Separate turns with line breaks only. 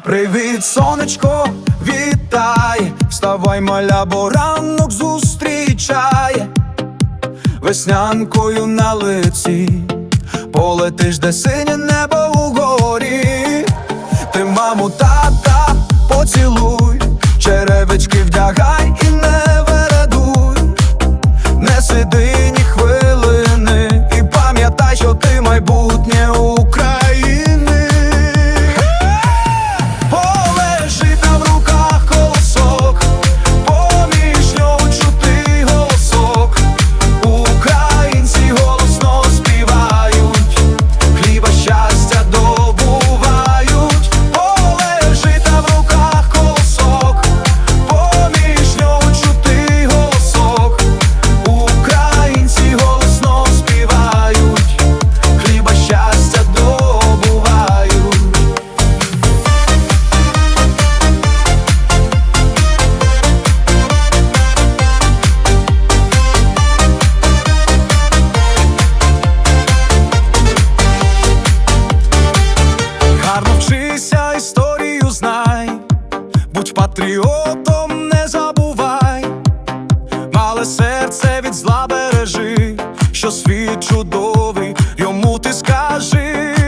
Привіт, сонечко, вітай, вставай, маля, бо ранок зустрічай, веснянкою на лиці, полетиш, де синє небо угорі, ти маму тата поцілуй, патріотом не забувай, мале серце від зла бережи, що світ чудовий, йому ти скажи.